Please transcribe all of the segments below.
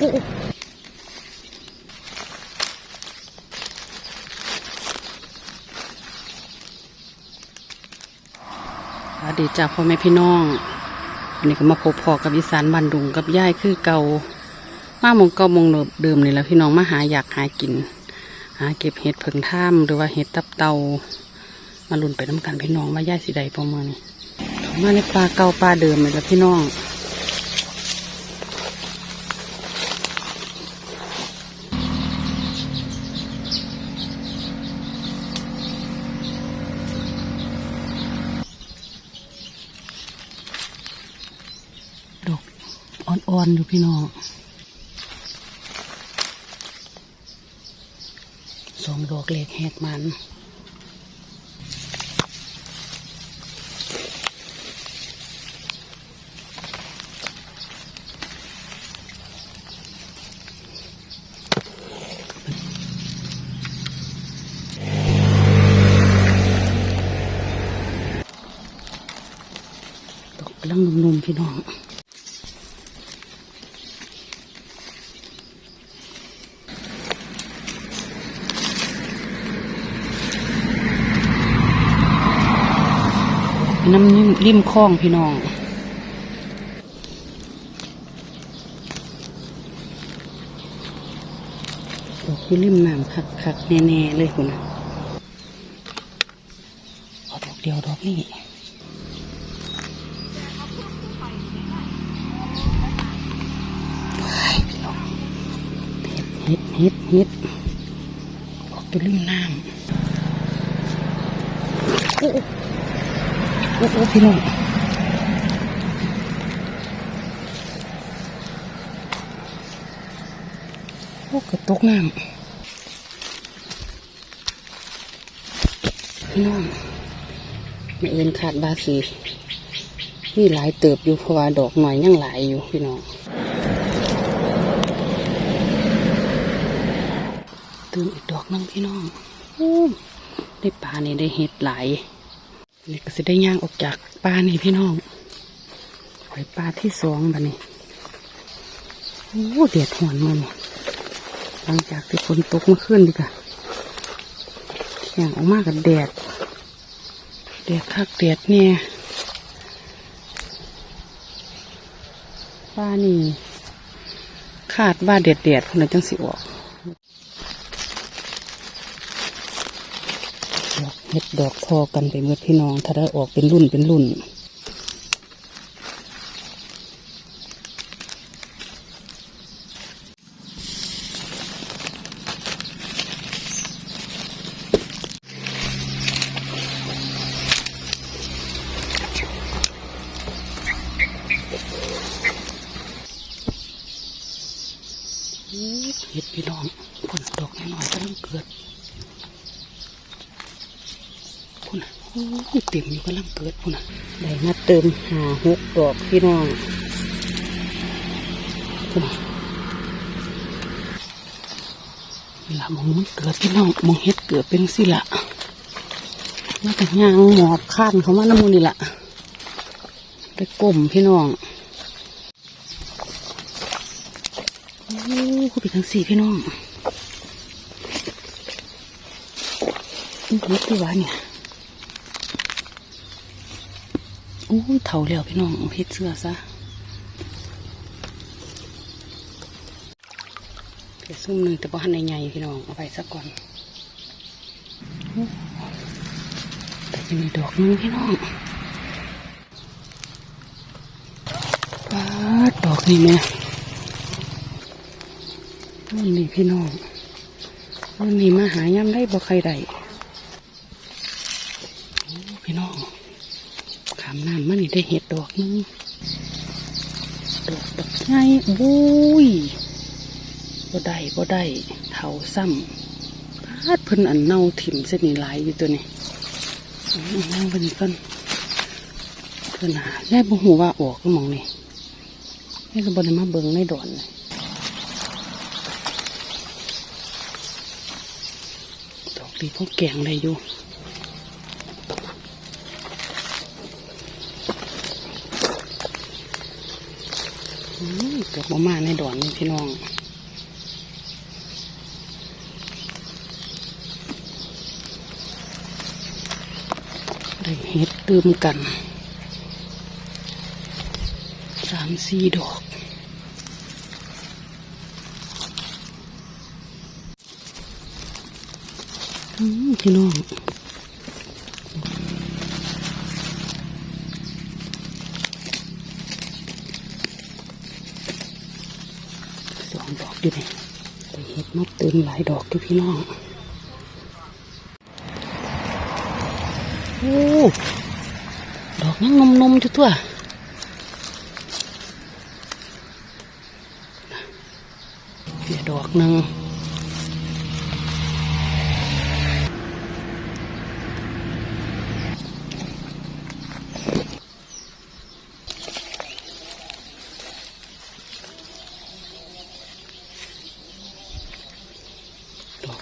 สวัสดีจ้าพ่อแม่พี่น้องวันนี้ก็มาพบพอกับอีสานบันดุงกับย่ายคือเก่ามาหมองเก่ามองเดิมนี่แหละพี่น้องมาหาอยากหากิน หาเก็บเห็ดเพิงท่ามหรือว่าเห็ดตับเตามาลุ่นไปน้ำกันพี่น้องว่าย่ายสีใดประมาณนี้มาในปลาเก่าปลาเดิมนี่แหละพี่น้อง ดอก อ่อนๆอยู่พี่น้องสองดอกเล็กแหกมันดอกกำลังนุ่มๆพี่น้อง น้ำนิ่มริมคลองพี่น้องดอกอยู่ริมน้ำคักคักแน่ๆเลยคุณเอาดอกเดียวดอกนี้ไปพี่น้องเฮ็ดเฮ็ดเฮ็ดเฮ็ดดอกอยู่ริมน้ำ โอ้โหพี่น้องโอ้กือบตกน้ำพี่น้องไม่เอินขาดบาสีนี่หลายเติบอยู่เพราะว่าดอกหน่อยยังหลายอยู่พี่น้องตื่นอีกดอกนึงพี่น้องอได้ปลาเนี่ได้เห็ดหลาย นี่ก็สิได้ย่างออกจากป่านี่พี่น้องหอยปลาที่สองบัดนี้โอ้เดียดหวนมันหลังจากที่ฝนตกมื่อคืนดีกว่าย่างออกมากับแดดแดดคักแดดเนี่ยป้านี่คาดว่าแดดแดดคนนั้นจังสิออก ดอก เห็ดดอกพอกันไปเมื่อพี่น้อง ถ้าได้ออกเป็นรุ่นเป็นรุ่นเห็ดพี่น้องผลดอกน้อยๆกำลังเกิด พุ่นเต็มอยู่กำลังเกิดพุ่นะได้มาเติมหาหกดอกพี่น้องพุ่นน่ะมองมันเกิดพี่น้องมองเห็ดเกิดเป็นสิละมาแต่ยางหมอบข้านเขามาน้ำมูนี่ละได้กลมพี่น้องโอ้เขาเป็นทั้งสี่พี่น้องนี่เห็ดที่ว่าเนี่ย อู้ยเถาแล้วพี่น้องเฮ็ดเสื้อซะเฮ็ดซุ่มหนึ่งแต่บ่หันในใหญ่พี่น้องเอาไปซะก่อนแต่จะมีดอกนึงพี่น้องปาดดอกนี่แม่รุ่นนี้พี่น้องรุ่นนี้มาหายำได้บ่ใครได้โอ้พี่น้อง น้ำมันนี่ได้เห็ดดอกนึงดอกดอกไงบุ้ยบ่ได้บ่ได้เถาซ้ำพาดเพิ่นอันเน่าถิ่มเส้นนี่หลายอยู่ตัวนี้นั่งเพิ่นก่อนเพิ่นหาแย่บ่หูว่าออกก็มองนี่แย่ก็บ่ได้มาเบิ่งในดอนเลยดอกดีพวกแกงได้อยู่ โอืม เกือบบ่มาในดอนนี่พี่น้องได้เห็ดตื่มกันสามสี่ดอกพี่น้อง สองดอกอยู่นี่แต่เห็ดมาเติมหลายดอกอยู่พี่น้องโอ้ดอกยังนมๆอยู่ตัวเดี๋ยวดอกหนึ่ง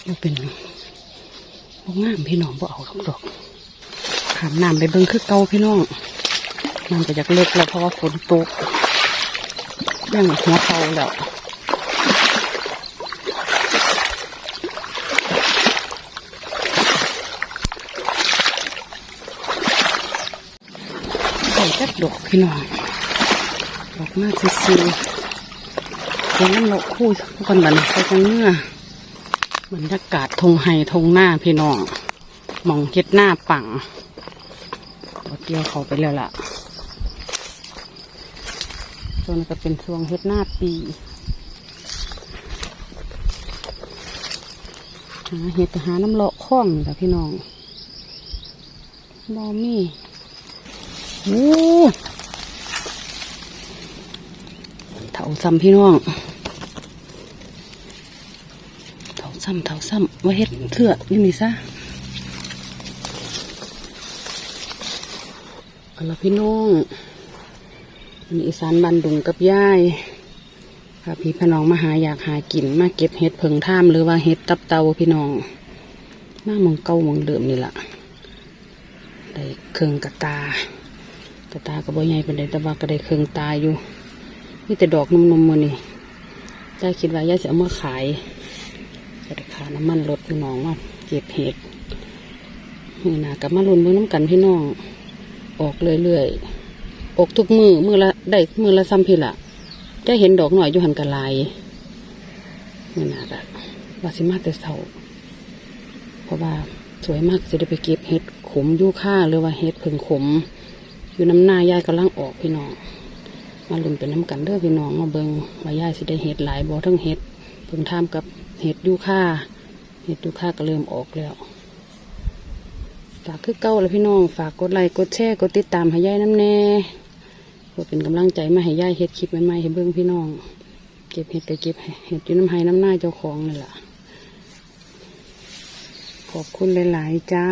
มันเป็นบ่งามพี่น้องบ่เอาดอกดอกขามน้ำไปเบิ่งคือเก่าพี่น้องน้ำก็จากเลิกแล้วเพราะว่าฝนตกยังหัวเขาแล้วใส่จักดอกพี่น้องดอกมาซื้อๆเป็นน้ำเราคู่กันบันไปจังเนื้อ บรรยากาศทงไฮทงหน้าพี่น้องมองเฮ็ดหน้าปังเราเกี่ยวเขาไปแล้วล่ะส่วนนก็เป็นช่วงเฮ็ดหน้าปีหาเห็ดหาน้ำเลาะข้องนี่พี่น้องบอมี่โอ้เถาซ้ำพี่น้อง เถา ซ้ำเถาซ้ำว่าเฮ็ดเถื่อนี่นี่ซะเอาละพี่น้องอันนี้อีสานบันดุงกับย่ายพาพี่พี่น้องมาหาอยากหากินมาเก็บเห็ดเพิงท่ามหรือว่าเห็ดตับเตาพี่น้องมาหมองเก่าหมองเดิมนี่แหละได้เครื่องกระตากระตาก็บ่ใหญ่เป็นไดแต่ว่าก็ได้เครื่องตาอยู่นี่แต่ดอกนมๆมือนี่ยายคิดว่ายายจะเอามาขาย จะได้ขาน้ำมันรถพี่น้องว่าเก็บเห็ดมือหนากับมาลุนเบิ่งน้ำกันพี่น้อง ออกเรื่อยๆออกทุกมือมือละได้มือละซ้ำพี่ละจะเห็นดอกหน่อยอยู่หันกะลายมือหนากะวาสิมาแต่เสาเพราะว่าสวยมากจะได้ไปเก็บเห็ดขมยู่ค่าหรือว่าเห็ดผึ่งขม อยู่น้ำหน้ายายกำลังออกพี่น้องมาลุนเป็นน้ำกันเด้อพี่น้องมาเบิงว่ายายสิได้เห็ดหลายบ่ทั้งเห็ดเพิ่งทำกับ เห็ดยูค่าเห็ดยูค่าก็เริ่มออกแล้วฝากคือเก้าแล้วพี่น้อง ฝากกดไลค์กดแชร์กดติดตามให้ยายน้ำแน่เพื่อเป็นกำลังใจมาให้ยายเห็ดคลิปใหม่ๆให้เบิ่งพี่น้อง เก็บเห็ดไปเก็บเห็ดอยู่น้ำไห้น้ำหน้าเจ้าของนี่แหละขอบคุณหลาย ๆ จ้า